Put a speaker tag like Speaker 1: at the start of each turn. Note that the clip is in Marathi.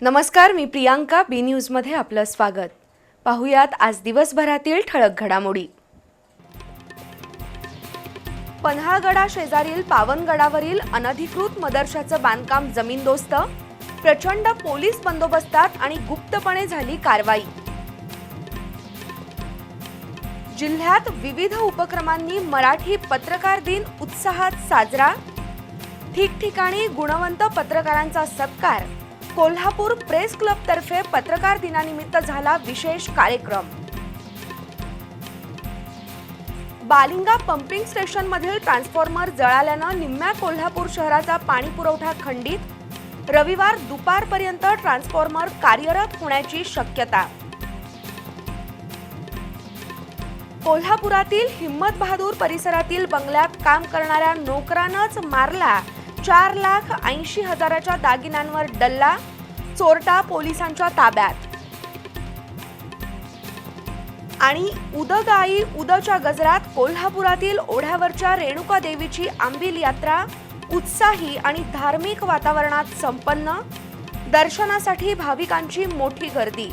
Speaker 1: नमस्कार मी प्रियांका बी न्यूजमध्ये आपलं स्वागत. पाहुयात आज दिवसभरातील ठळक घडामोडी. पन्हाळगडा शेजारील पावनगडावरील अनधिकृत मदरशाचं बांधकाम जमीनदोस्त प्रचंड पोलीस बंदोबस्तात आणि गुप्तपणे झाली कारवाई. जिल्ह्यात विविध उपक्रमांनी मराठी पत्रकार दिन उत्साहात साजरा. ठिकठिकाणी गुणवंत पत्रकारांचा सत्कार. कोल्हापूर प्रेस क्लब तर्फे पत्रकार दिनानिमित्त झाला विशेष कार्यक्रम. बालिंगा पंपिंग स्टेशन मधील ट्रान्सफॉर्मर जळाल्यानं निम्म्या कोल्हापूर शहराचा पाणी पुरवठा खंडित. रविवार दुपारपर्यंत ट्रान्सफॉर्मर कार्यरत होण्याची शक्यता. कोल्हापुरातील हिम्मत बहादूर परिसरातील बंगल्यात काम करणाऱ्या नोकरानंच मारला चार लाख ऐंशी हजाराच्या दागिन्यांवर डल्ला चोरटा पोलिसांच्या ताब्यात. आणि उदगाई उदच्या गजरात कोल्हापुरातील ओढ्यावरच्या रेणुका देवीची आंबील यात्रा उत्साही आणि धार्मिक वातावरणात संपन्न दर्शनासाठी भाविकांची मोठी गर्दी.